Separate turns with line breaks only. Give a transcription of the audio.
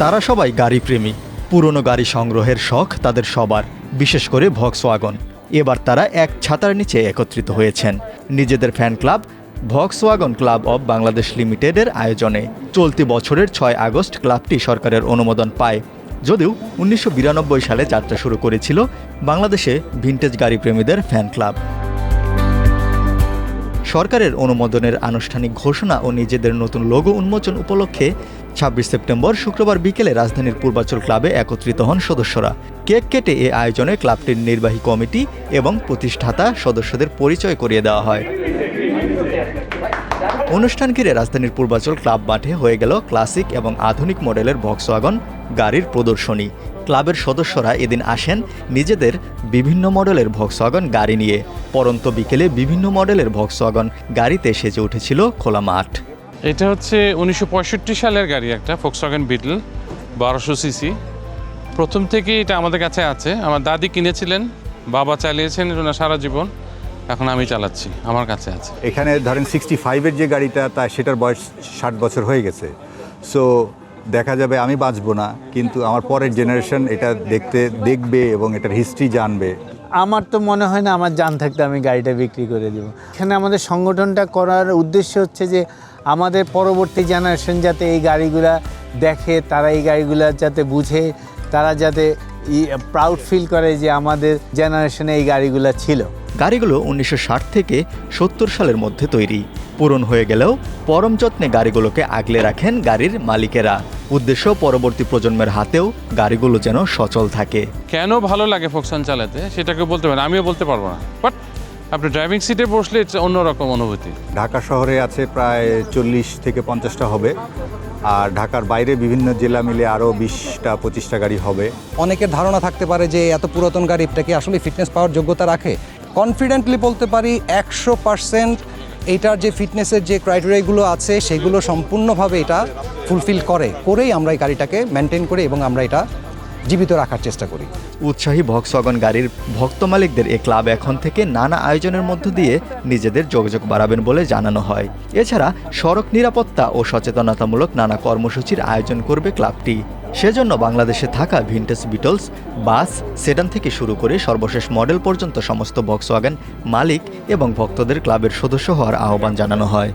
তারা সবাই গাড়ি প্রেমী পুরনো গাড়ি সংগ্রহের শখ তাদের সবার, বিশেষ করে ভক্সওয়াগন। এবার তারা এক ছাতার নিচে একত্রিত হয়েছেন। নিজেদের fan club, Volkswagen club of Bangladesh লিমিটেডের আয়োজনে চলতি বছরের ছয় আগস্ট ক্লাবটি সরকারের অনুমোদন পায়। যদিও উনিশশো বিরানব্বই সালে যাত্রা শুরু করেছিল বাংলাদেশে ভিন্টেজ গাড়ি প্রেমীদের ফ্যান ক্লাব। সরকারের অনুমোদনের আনুষ্ঠানিক ঘোষণা ও নিজেদের নতুন লোগো উন্মোচন উপলক্ষে ছাব্বিশ সেপ্টেম্বর শুক্রবার বিকেলে রাজধানীর পূর্বাচল ক্লাবে একত্রিত হন সদস্যরা। কেক কেটে এ আয়োজনে ক্লাবটির নির্বাহী কমিটি এবং প্রতিষ্ঠাতা সদস্যদের পরিচয় করিয়ে দেওয়া হয়। অনুষ্ঠান ঘিরে রাজধানীর পূর্বাচল ক্লাব মাঠে হয়ে গেল ক্লাসিক এবং আধুনিক মডেলের ভক্সওয়াগন গাড়ির প্রদর্শনী। ক্লাবের সদস্যরা এদিন আসেন নিজেদের বিভিন্ন মডেলের ভক্সওয়াগন গাড়ি নিয়ে। পরন্ত বিকেলে বিভিন্ন মডেলের ভক্সওয়াগন গাড়িতে সেজে উঠেছিল খোলা মাঠ।
এটা হচ্ছে উনিশশো পঁয়ষট্টি সালের গাড়ি একটা ফোক্সওয়াগন বিটল বারোশো সিসি। প্রথম থেকে এটা আমাদের কাছে আছে। আমার দাদি কিনেছিলেন বাবা চালিয়েছেন এটা সারা জীবন। এখন আমি চালাচ্ছি আমার কাছে আছে।
এখানে ধরেন সিক্সটি ফাইভের যে গাড়িটা তা সেটার বয়স ষাট বছর হয়ে গেছে। সো দেখা যাবে আমি বাঁচবো না, কিন্তু আমার পরের জেনারেশন এটা দেখতে, দেখবে এবং এটার হিস্ট্রি জানবে।
আমার তো মনে হয় না আমার জান থাকতে আমি গাড়িটা বিক্রি করে দেবো। এখানে আমাদের সংগঠনটা করার উদ্দেশ্য হচ্ছে যে, আমাদের পরবর্তী জেনারেশন যাতে এই গাড়িগুলা দেখে, তারা এই গাড়িগুলা যাতে বুঝে, তারা যাতে প্রাউড ফিল করে যে আমাদের জেনারেশনে এই গাড়িগুলো ছিল।
গাড়িগুলো উনিশশো ষাট থেকে সত্তর সালের মধ্যে তৈরি। পূরণ হয়ে গেলেও পরম যত্নে গাড়িগুলোকে আগলে রাখেন গাড়ির মালিকেরা। উদ্দেশ্য পরবর্তী প্রজন্মের হাতেও গাড়িগুলো যেন সচল থাকে।
কেন ভালো লাগে ফোকসান চালাতে? সেটাকে বলতে পারেন আমিও বলতে পারব না। বাট আপনি ড্রাইভিং সিটে বসলে অন্যরকম অনুভূতি।
ঢাকা শহরে আছে প্রায় চল্লিশ থেকে পঞ্চাশটা হবে। আর ঢাকার বাইরে বিভিন্ন জেলা মিলে আরও বিশটা পঁচিশটা গাড়ি হবে।
অনেকের ধারণা থাকতে পারে যে এত পুরাতন গাড়ি এটা কি আসলে ফিটনেস পাওয়ার যোগ্যতা রাখে। কনফিডেন্টলি বলতে পারি একশো পার্সেন্ট এইটার যে ফিটনেসের যে ক্রাইটেরিয়াগুলো আছে, সেগুলো সম্পূর্ণভাবে এটা ফুলফিল করে। করেই আমরা এই গাড়িটাকে মেনটেন করে এবং আমরা এটা জীবিত রাখার চেষ্টা করি।
উৎসাহী ভক্সওয়াগন গাড়ির ভক্ত মালিকদের এ ক্লাব এখন থেকে নানা আয়োজনের মধ্য দিয়ে নিজেদের যোগাযোগ বাড়াবেন বলে জানানো হয়। এছাড়া সড়ক নিরাপত্তা ও সচেতনতামূলক নানা কর্মসূচির আয়োজন করবে ক্লাবটি। সেজন্য বাংলাদেশে থাকা ভিন্টেজ বিটলস, বাস, সেডান থেকে শুরু করে সর্বশেষ মডেল পর্যন্ত সমস্ত ভক্সওয়াগন মালিক এবং ভক্তদের ক্লাবের সদস্য হওয়ার আহ্বান জানানো হয়।